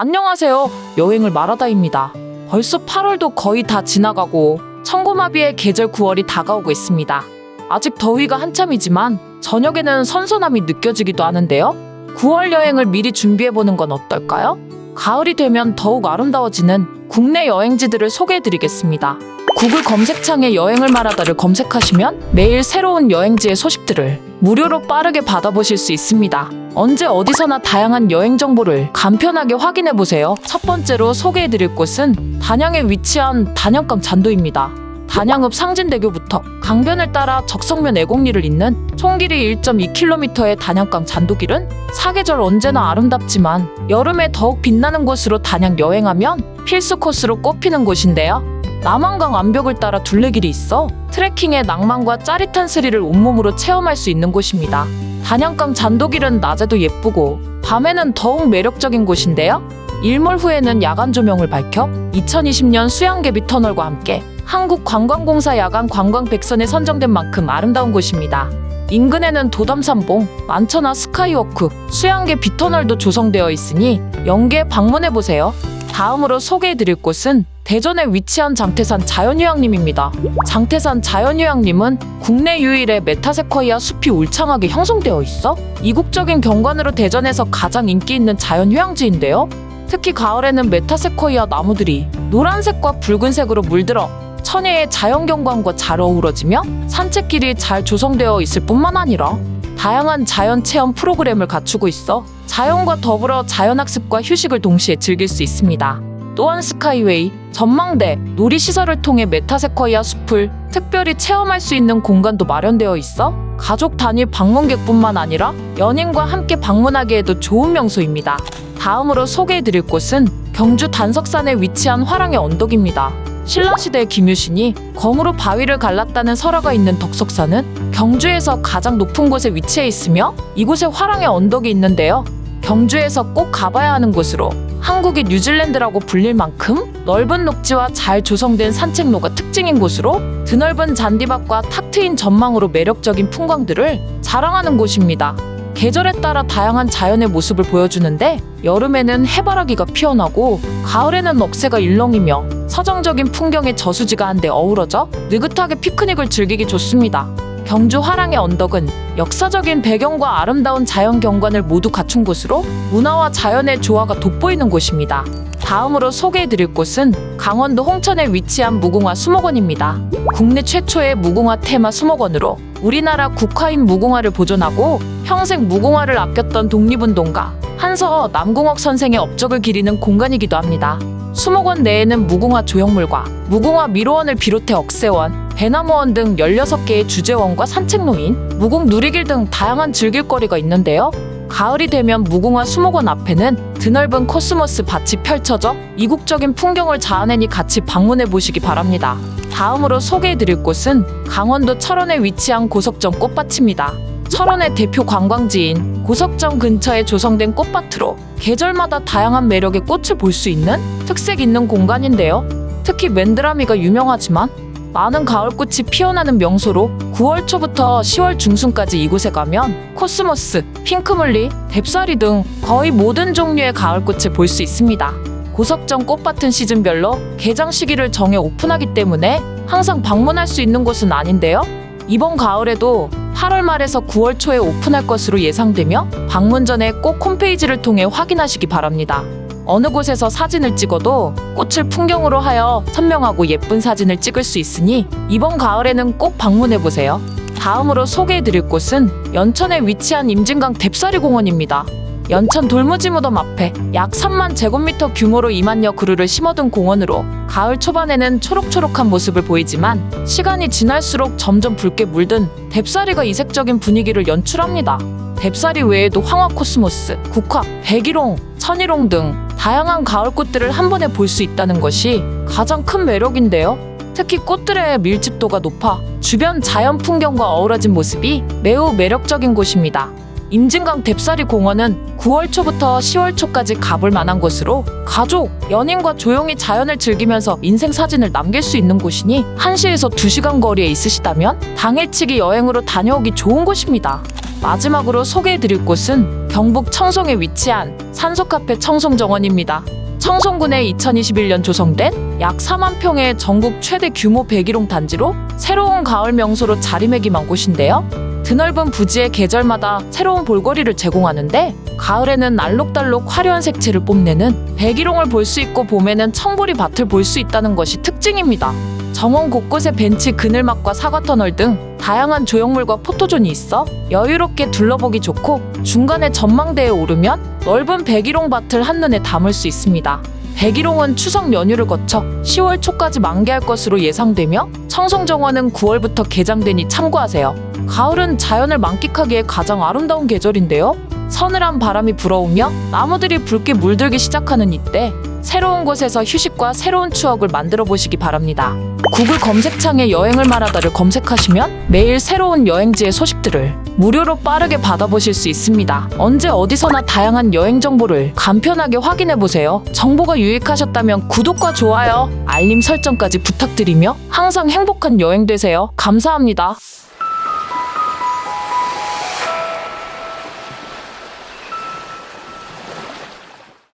안녕하세요. 여행을 말하다입니다. 벌써 8월도 거의 다 지나가고 청고마비의 계절 9월이 다가오고 있습니다. 아직 더위가 한참이지만 저녁에는 선선함이 느껴지기도 하는데요. 9월 여행을 미리 준비해보는 건 어떨까요? 가을이 되면 더욱 아름다워지는 국내 여행지들을 소개해드리겠습니다. 구글 검색창에 여행을 말하다를 검색하시면 매일 새로운 여행지의 소식들을 무료로 빠르게 받아보실 수 있습니다. 언제 어디서나 다양한 여행 정보를 간편하게 확인해 보세요. 첫 번째로 소개해 드릴 곳은 단양에 위치한 단양강 잔도입니다. 단양읍 상진대교부터 강변을 따라 적성면 애곡리를 잇는 총 길이 1.2km의 단양강 잔도길은 사계절 언제나 아름답지만 여름에 더욱 빛나는 곳으로 단양 여행하면 필수 코스로 꼽히는 곳인데요. 남한강 암벽을 따라 둘레길이 있어 트레킹의 낭만과 짜릿한 스릴을 온몸으로 체험할 수 있는 곳입니다. 단양강 잔도길은 낮에도 예쁘고 밤에는 더욱 매력적인 곳인데요. 일몰 후에는 야간 조명을 밝혀 2020년 수양개비 터널과 함께 한국관광공사 야간 관광 백선에 선정된 만큼 아름다운 곳입니다. 인근에는 도담산봉, 만천하 스카이워크, 수양개 비터널도 조성되어 있으니 연계 방문해 보세요. 다음으로 소개해 드릴 곳은 대전에 위치한 장태산 자연휴양림입니다. 장태산 자연휴양림은 국내 유일의 메타세쿼이아 숲이 울창하게 형성되어 있어 이국적인 경관으로 대전에서 가장 인기 있는 자연휴양지인데요. 특히 가을에는 메타세쿼이아 나무들이 노란색과 붉은색으로 물들어 천혜의 자연경관과 잘 어우러지며 산책길이 잘 조성되어 있을 뿐만 아니라 다양한 자연 체험 프로그램을 갖추고 있어 자연과 더불어 자연학습과 휴식을 동시에 즐길 수 있습니다. 또한 스카이웨이, 전망대, 놀이시설을 통해 메타세쿼이아 숲을 특별히 체험할 수 있는 공간도 마련되어 있어 가족 단위 방문객뿐만 아니라 연인과 함께 방문하기에도 좋은 명소입니다. 다음으로 소개해드릴 곳은 경주 단석산에 위치한 화랑의 언덕입니다. 신라시대 김유신이 검으로 바위를 갈랐다는 설화가 있는 덕석산은 경주에서 가장 높은 곳에 위치해 있으며 이곳에 화랑의 언덕이 있는데요. 경주에서 꼭 가봐야 하는 곳으로 한국이 뉴질랜드라고 불릴 만큼 넓은 녹지와 잘 조성된 산책로가 특징인 곳으로 드넓은 잔디밭과 탁 트인 전망으로 매력적인 풍광들을 자랑하는 곳입니다. 계절에 따라 다양한 자연의 모습을 보여주는데 여름에는 해바라기가 피어나고 가을에는 억새가 일렁이며 서정적인 풍경의 저수지가 한데 어우러져 느긋하게 피크닉을 즐기기 좋습니다. 경주 화랑의 언덕은 역사적인 배경과 아름다운 자연 경관을 모두 갖춘 곳으로 문화와 자연의 조화가 돋보이는 곳입니다. 다음으로 소개해드릴 곳은 강원도 홍천에 위치한 무궁화 수목원입니다. 국내 최초의 무궁화 테마 수목원으로 우리나라 국화인 무궁화를 보존하고 평생 무궁화를 아꼈던 독립운동가 한서 남궁옥 선생의 업적을 기리는 공간이기도 합니다. 수목원 내에는 무궁화 조형물과 무궁화 미로원을 비롯해 억새원, 배나무원 등 16개의 주제원과 산책로인, 무궁 누리길 등 다양한 즐길거리가 있는데요. 가을이 되면 무궁화 수목원 앞에는 드넓은 코스모스 밭이 펼쳐져 이국적인 풍경을 자아내니 같이 방문해 보시기 바랍니다. 다음으로 소개해 드릴 곳은 강원도 철원에 위치한 고석정 꽃밭입니다. 철원의 대표 관광지인 고석정 근처에 조성된 꽃밭으로 계절마다 다양한 매력의 꽃을 볼 수 있는 특색 있는 공간인데요. 특히 맨드라미가 유명하지만 많은 가을꽃이 피어나는 명소로 9월 초부터 10월 중순까지 이곳에 가면 코스모스, 핑크뮬리, 뎁사리 등 거의 모든 종류의 가을꽃을 볼 수 있습니다. 고석정 꽃밭은 시즌별로 개장 시기를 정해 오픈하기 때문에 항상 방문할 수 있는 곳은 아닌데요. 이번 가을에도 8월 말에서 9월 초에 오픈할 것으로 예상되며 방문 전에 꼭 홈페이지를 통해 확인하시기 바랍니다. 어느 곳에서 사진을 찍어도 꽃을 풍경으로 하여 선명하고 예쁜 사진을 찍을 수 있으니 이번 가을에는 꼭 방문해 보세요. 다음으로 소개해 드릴 곳은 연천에 위치한 임진강 뎁사리 공원입니다. 연천 돌무지 무덤 앞에 약 3만 제곱미터 규모로 2만여 그루를 심어둔 공원으로 가을 초반에는 초록초록한 모습을 보이지만 시간이 지날수록 점점 붉게 물든 뎁사리가 이색적인 분위기를 연출합니다. 뎁사리 외에도 황화 코스모스, 국화, 백일홍, 천일홍 등 다양한 가을꽃들을 한 번에 볼 수 있다는 것이 가장 큰 매력인데요. 특히 꽃들의 밀집도가 높아 주변 자연 풍경과 어우러진 모습이 매우 매력적인 곳입니다. 임진강 뎁사리 공원은 9월 초부터 10월 초까지 가볼 만한 곳으로 가족, 연인과 조용히 자연을 즐기면서 인생 사진을 남길 수 있는 곳이니 1시에서 2시간 거리에 있으시다면 당일치기 여행으로 다녀오기 좋은 곳입니다. 마지막으로 소개해드릴 곳은 경북 청송에 위치한 산소카페 청송정원입니다. 청송군에 2021년 조성된 약 4만 평의 전국 최대 규모 백일홍 단지로 새로운 가을 명소로 자리매김한 곳인데요. 드넓은 부지의 계절마다 새로운 볼거리를 제공하는데 가을에는 알록달록 화려한 색채를 뽐내는 백일홍을 볼 수 있고 봄에는 청보리 밭을 볼 수 있다는 것이 특징입니다. 정원 곳곳에 벤치 그늘막과 사과터널 등 다양한 조형물과 포토존이 있어 여유롭게 둘러보기 좋고 중간에 전망대에 오르면 넓은 백일홍 밭을 한눈에 담을 수 있습니다. 백일홍은 추석 연휴를 거쳐 10월 초까지 만개할 것으로 예상되며 청송정원은 9월부터 개장되니 참고하세요. 가을은 자연을 만끽하기에 가장 아름다운 계절인데요. 서늘한 바람이 불어오며 나무들이 붉게 물들기 시작하는 이때 새로운 곳에서 휴식과 새로운 추억을 만들어 보시기 바랍니다. 구글 검색창에 여행을 말하다를 검색하시면 매일 새로운 여행지의 소식들을 무료로 빠르게 받아보실 수 있습니다. 언제 어디서나 다양한 여행 정보를 간편하게 확인해 보세요. 정보가 유익하셨다면 구독과 좋아요, 알림 설정까지 부탁드리며 항상 행복한 여행 되세요. 감사합니다.